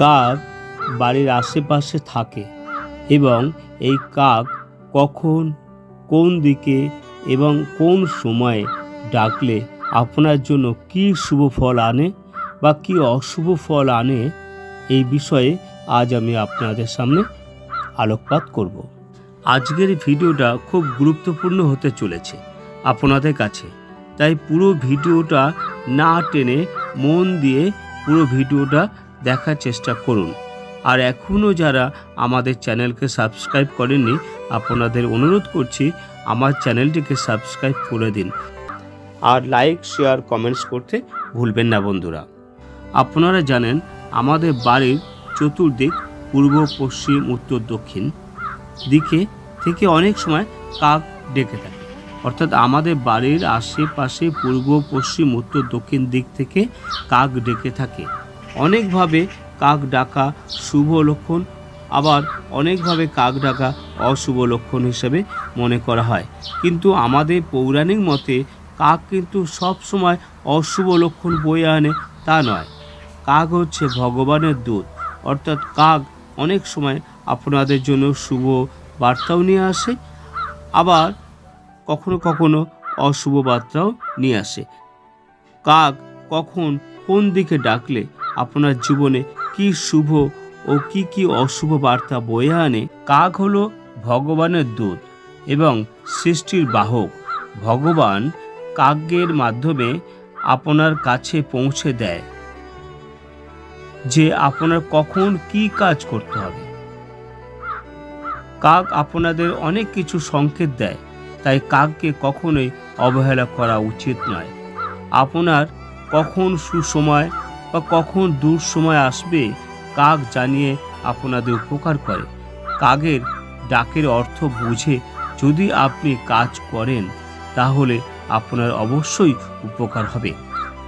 কাক বাড়ির আশেপাশে থাকে এবং এই কাক কখন, কোন দিকে এবং কোন সময়ে ডাকলে আপনার জন্য কী শুভ ফল আনে বা কী অশুভ ফল আনে, এই বিষয়ে আজ আমি আপনাদের সামনে আলোকপাত করব। আজকের ভিডিওটা খুব গুরুত্বপূর্ণ হতে চলেছে আপনাদের কাছে, তাই পুরো ভিডিওটা না টেনে মন দিয়ে পুরো ভিডিওটা দেখার চেষ্টা করুন। আর এখনও যারা আমাদের চ্যানেলকে সাবস্ক্রাইব করেননি, আপনাদের অনুরোধ করছি আমার চ্যানেলটিকে সাবস্ক্রাইব করে দিন। আর লাইক, শেয়ার, কমেন্টস করতে ভুলবেন না বন্ধুরা। আপনারা জানেন, আমাদের বাড়ির চতুর্দিক পূর্ব, পশ্চিম, উত্তর, দক্ষিণ দিকে থেকে অনেক সময় কাক ডেকে থাকে। অর্থাৎ আমাদের বাড়ির আশেপাশে পূর্ব, পশ্চিম, উত্তর, দক্ষিণ দিক থেকে কাক ডেকে থাকে। অনেকভাবে কাক ডাকা শুভ লক্ষণ, আবার অনেকভাবে কাক ডাকা অশুভ লক্ষণ হিসেবে মনে করা হয়। কিন্তু আমাদের পৌরাণিক মতে কাক কিন্তু সব সময় অশুভ লক্ষণ বয়ে আনে তা নয়। কাক হচ্ছে ভগবানের দূত। অর্থাৎ কাক অনেক সময় আপনাদের জন্য শুভ বার্তাও নিয়ে আসে, আবার কখনো কখনো অশুভ বার্তাও নিয়ে আসে। কাক কখন কোন দিকে ডাকলে আপনার জীবনে কি শুভ ও কি কি অশুভ বার্তা বয়ে আনে? কাক হলো ভগবানের দূত এবং সৃষ্টির বাহক। ভগবান কাকের মাধ্যমে আপনার কাছে পৌঁছে দেয় যে আপনার কখন কি কাজ করতে হবে। কাক আপনাদের অনেক কিছু সংকেত দেয়, তাই কাককে কখনোই অবহেলা করা উচিত নয়। আপনার কখন সুসময় বা কখন দূর দুঃসময় আসবে, কাক জানিয়ে আপনাদের উপকার করে। কাকের ডাকের অর্থ বুঝে যদি আপনি কাজ করেন, তাহলে আপনার অবশ্যই উপকার হবে।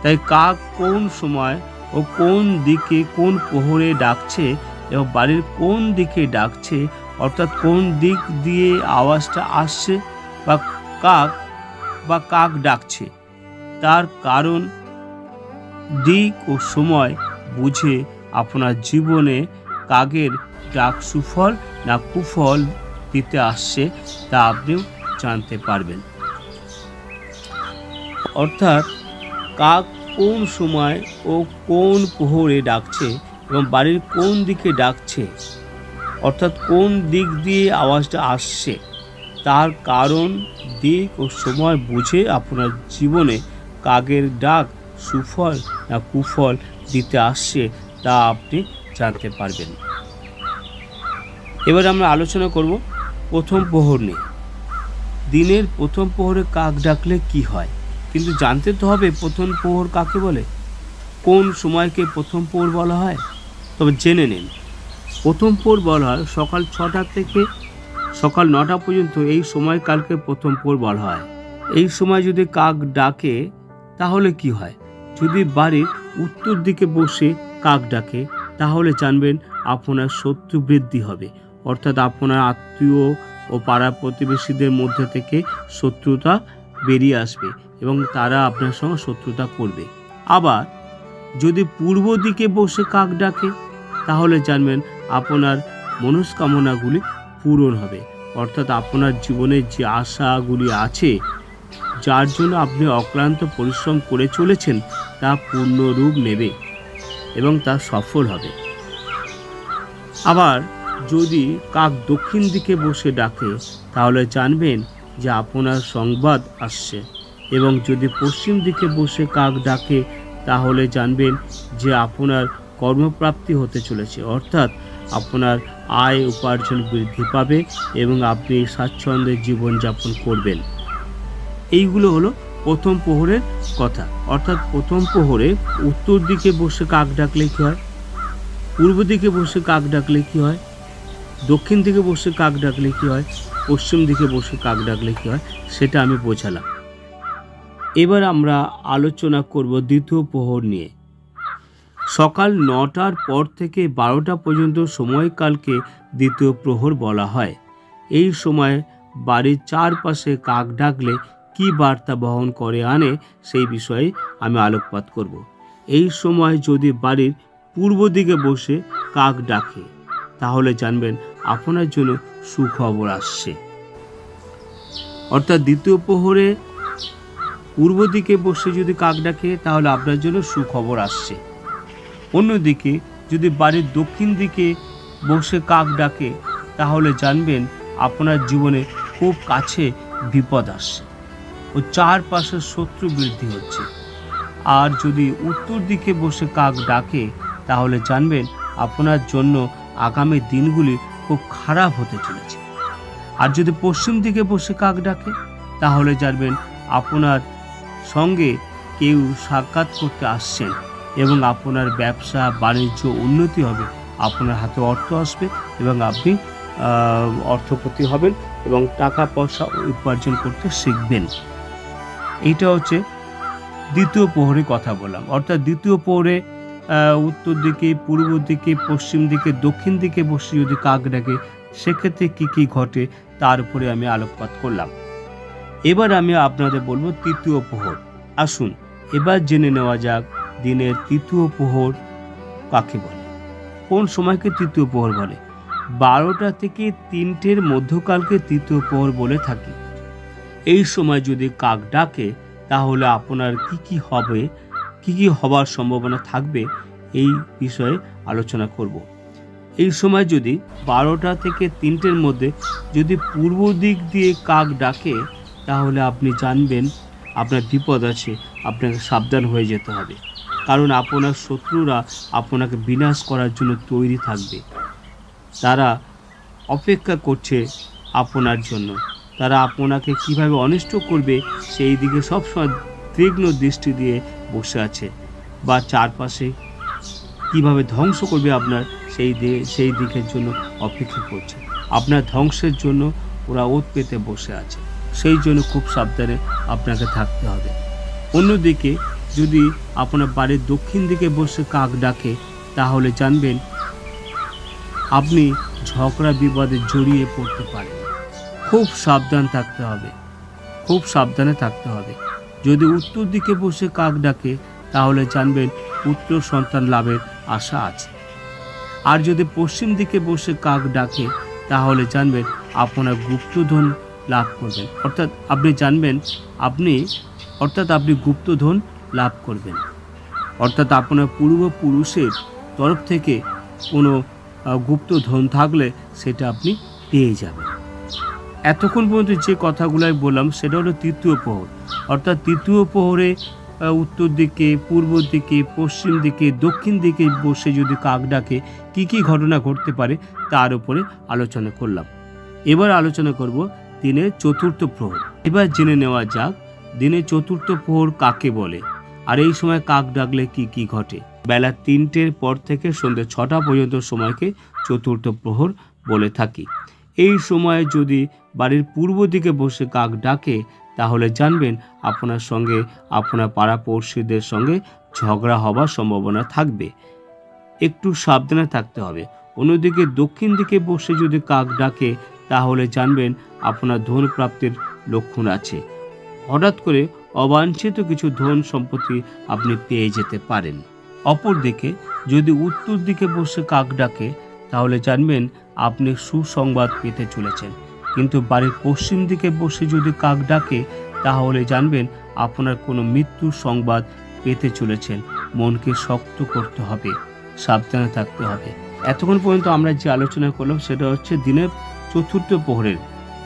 তাই কাক কোন সময় ও কোন দিকে কোন প্রহরে ডাকছে এবং বাড়ির কোন দিকে ডাকছে, অর্থাৎ কোন দিক দিয়ে আওয়াজটা আসছে বা কাক বা কাক ডাকছে, তার কারণ দিক ও সময় বুঝে আপনার জীবনে কাকের ডাক সুফল না কুফল দিতে আসছে তা আপনিও জানতে পারবেন। অর্থাৎ কাক কোন সময় ও কোন প্রহরে ডাকছে এবং বাড়ির কোন দিকে ডাকছে? অর্থাৎ কোন দিক দিয়ে আওয়াজটা আসছে? তার কারণ, দিক ও সময় বুঝে আপনার জীবনে কাকের ডাক সুফল না কুফল দিতে আসছে তা আপনি জানতে পারবেন। এবার আমরা আলোচনা করব প্রথম প্রহর নিয়ে। দিনের প্রথম প্রহরে কাক ডাকলে কি হয়? কিন্তু জানতে তো হবে প্রথম প্রহর কাকে বলে। কোন সময়কে প্রথম প্রহর বলা হয়? তবে জেনে নিন। প্রথম প্রহর বলা হয় সকাল ছটা থেকে সকাল নটা পর্যন্ত এই সময়কালকে প্রথম প্রহর বলা হয়। এই সময় যদি কাক ডাকে, তাহলে কি হয়? যদি বাড়ির উত্তর দিকে বসে কাক ডাকে, তাহলে জানবেন আপনার শত্রু বৃদ্ধি হবে। অর্থাৎ আপনার আত্মীয় ও পাড়া প্রতিবেশীদের মধ্যে থেকে শত্রুতা বেরিয়ে আসবে এবং তারা আপনার সঙ্গে শত্রুতা করবে। আবার যদি পূর্ব দিকে বসে কাক ডাকে, তাহলে জানবেন আপনার মনস্কামনাগুলি পূরণ হবে। অর্থাৎ আপনার জীবনে যে আশাগুলি আছে যার জন্য আপনি অক্লান্ত পরিশ্রম করে চলেছেন, তা পূর্ণ রূপ নেবে এবং তা সফল হবে। আবার যদি কাক দক্ষিণ দিকে বসে ডাকে, তাহলে জানবেন যে আপনার সংবাদ আসছে এবং যদি পশ্চিম দিকে বসে কাক ডাকে, তাহলে জানবেন যে আপনার কর্মপ্রাপ্তি হতে চলেছে, অর্থাৎ আপনার আয় উপার্জন বৃদ্ধি পাবে এবং আপনি স্বাচ্ছন্দ্যে জীবনযাপন করবেন। এইগুলো হলো প্রথম প্রহরের কথা। অর্থাৎ প্রথম প্রহরে উত্তর দিকে বসে কাক ডাকলে কী হয়? পূর্ব দিকে বসে কাক ডাকলে কী হয়? দক্ষিণ দিকে বসে কাক ডাকলে কী হয়? পশ্চিম দিকে বসে কাক ডাকলে কী হয়? সেটা আমি বোঝালাম। এবার আমরা আলোচনা করব দ্বিতীয় প্রহর নিয়ে। সকাল নটার পর থেকে বারোটা পর্যন্ত সময়কালকে দ্বিতীয় প্রহর বলা হয়। এই সময় বাড়ির চারপাশে কাক ডাকলে কী বার্তা বহন করে আনে সেই বিষয়ে আমি আলোকপাত করব। এই সময় যদি বাড়ির পূর্ব দিকে বসে কাক ডাকে, তাহলে জানবেন আপনার জন্য সুখবর আসছে। অর্থাৎ দ্বিতীয় প্রহরে পূর্ব দিকে বসে যদি কাক ডাকে, তাহলে আপনার জন্য সুখবর আসছে। অন্যদিকে যদি বাড়ির দক্ষিণ দিকে বসে কাক ডাকে, তাহলে জানবেন আপনার জীবনে খুব কাছে বিপদ আসছে। ও চারপাশে শত্রু বৃদ্ধি হচ্ছে। আর যদি উত্তর দিকে বসে কাক ডাকে, তাহলে জানবেন আপনার জন্য আগামী দিনগুলি খুব খারাপ হতে চলেছে। আর যদি পশ্চিম দিকে বসে কাক ডাকে, তাহলে জানবেন আপনার সঙ্গে কেউ সাক্ষাৎ করতে আসছেন এবং আপনার ব্যবসা, বাণিজ্য উন্নতি হবে। আপনার হাতে অর্থ আসবে এবং আপনি অর্থপতি হবেন এবং টাকা পয়সা উপার্জন করতে শিখবেন। এইটা হচ্ছে দ্বিতীয় প্রহরে কথা বললাম। অর্থাৎ দ্বিতীয় প্রহরে উত্তর দিকে, পূর্ব দিকে, পশ্চিম দিকে, দক্ষিণ দিকে বসে যদি কাক ডাকে, সেক্ষেত্রে কী কী ঘটে তার উপরে আমি আলোকপাত করলাম। এবার আমি আপনাদের বলব তৃতীয় প্রহর। আসুন, এবার জেনে নেওয়া যাক দিনের তৃতীয় প্রহর কাকে বলে। কোন সময়কে তৃতীয় প্রহর বলে? বারোটা থেকে তিনটের মধ্যকালকে তৃতীয় প্রহর বলে থাকি। এই সময় যদি কাক ডাকে, তাহলে আপনার কি কি হবে, কি কি হবার সম্ভাবনা থাকবে, এই বিষয়ে আলোচনা করব। এই সময় যদি বারোটা থেকে তিনটের মধ্যে যদি পূর্ব দিক দিয়ে কাক ডাকে, তাহলে আপনি জানবেন আপনার বিপদ আছে, আপনাকে সাবধান হয়ে যেতে হবে। কারণ আপনার শত্রুরা আপনাকে বিনাশ করার জন্য তৈরি থাকবে। তারা অপেক্ষা করছে আপনার জন্য। তারা আপনাকে কীভাবে অনিষ্ট করবে, সেই দিকে সবসময় তীক্ষ্ণ দৃষ্টি দিয়ে বসে আছে। বা চারপাশে কীভাবে ধ্বংস করবে আপনার, সেই দি- সেই দিকের জন্য অপেক্ষা করছে। আপনার ধ্বংসের জন্য ওরা ওত পেতে বসে আছে। সেই জন্য খুব সাবধানে আপনাকে থাকতে হবে। অন্যদিকে যদি আপনার বাড়ির দক্ষিণ দিকে বসে কাক ডাকে, তাহলে জানবেন, আপনি ঝগড়া বিবাদে জড়িয়ে পড়তে পারেন। খুব সাবধান থাকতে হবে। খুব সাবধানে থাকতে হবে। যদি উত্তর দিকে বসে কাক ডাকে, তাহলে জানবেন পুত্র সন্তান লাভের আশা আছে। আর যদি পশ্চিম দিকে বসে কাক ডাকে, তাহলে জানবেন আপনার গুপ্তধন লাভ করবেন। অর্থাৎ আপনি জানবেন আপনি, অর্থাৎ আপনি গুপ্তধন লাভ করবেন। অর্থাৎ আপনার পূর্বপুরুষের তরফ থেকে কোনো গুপ্তধন থাকলে সেটা আপনি পেয়ে যাবেন। এতক্ষণ পর্যন্ত যে কথাগুলো আমি বললাম, সেটা হলো তৃতীয় প্রহর। অর্থাৎ তৃতীয় প্রহরে উত্তর দিকে, পূর্ব দিকে, পশ্চিম দিকে, দক্ষিণ দিকে বসে যদি কাক ডাকে, কী কী ঘটনা ঘটতে পারে তার উপরে আলোচনা করলাম। এবার আলোচনা করব দিনের চতুর্থ প্রহর। এবার জেনে নেওয়া যাক, দিনের চতুর্থ প্রহর কাকে বলে? আর এই সময় কাক ডাকলে কি কি ঘটে? বেলা তিনটের পর থেকে সন্ধ্যে ছটা পর্যন্ত সময়কে চতুর্থ প্রহর বলে থাকি। এই সময়ে যদি বাড়ির পূর্ব দিকে বসে কাক ডাকে, তাহলে জানবেন আপনার সঙ্গে আপনার পাড়া পড়শিদের সঙ্গে ঝগড়া হবার সম্ভাবনা থাকবে। একটু সাবধানে থাকতে হবে। অন্যদিকে দক্ষিণ দিকে বসে যদি কাক ডাকে, তাহলে জানবেন আপনার ধন প্রাপ্তির লক্ষণ আছে। হঠাৎ করে অবাঞ্ছিত কিছু ধন সম্পত্তি আপনি পেয়ে যেতে পারেন। অপরদিকে যদি উত্তর দিকে বসে কাক ডাকে তাহলে জানবেন আপনি সুসংবাদ পেতে চলেছেন। কিন্তু বাড়ির পশ্চিম দিকে বসে যদি কাক ডাকে, তাহলে জানবেন আপনার কোনো মৃত্যুর সংবাদ পেতে চলেছেন। মনকে শক্ত করতে হবে, সাবধানে থাকতে হবে। এতক্ষণ পর্যন্ত আমরা যে আলোচনা করলাম সেটা হচ্ছে দিনের চতুর্থ প্রহরের।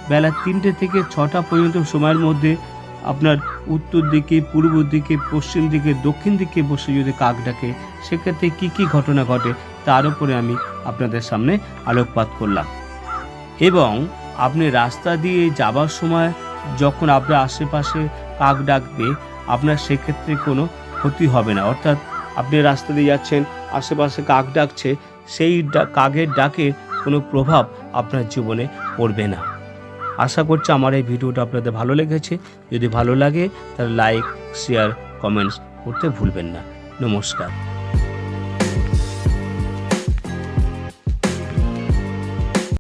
বেলা তিনটে থেকে ছটা পর্যন্ত সময়ের মধ্যে আপনার উত্তর দিকে, পূর্ব দিকে, পশ্চিম দিকে, দক্ষিণ দিকে বসে যদি কাক ডাকে, সেক্ষেত্রে কী কী ঘটনা ঘটে তার উপরে আমি আপনাদের সামনে আলোকপাত করলাম। এবং আপনি রাস্তা দিয়ে যাবার সময় যখন আপনার আশেপাশে কাক ডাকবে, আপনার সেক্ষেত্রে কোনো ক্ষতি হবে না। অর্থাৎ আপনি রাস্তা দিয়ে যাচ্ছেন, আশেপাশে কাক ডাকছে, সেই কাকের ডাকে কোনো প্রভাব আপনার জীবনে পড়বে না। আশা করছি আমার এই ভিডিওটা আপনাদের ভালো লেগেছে। যদি ভালো লাগে, তাহলে লাইক শেয়ার কমেন্টস করতে ভুলবেন না। নমস্কার।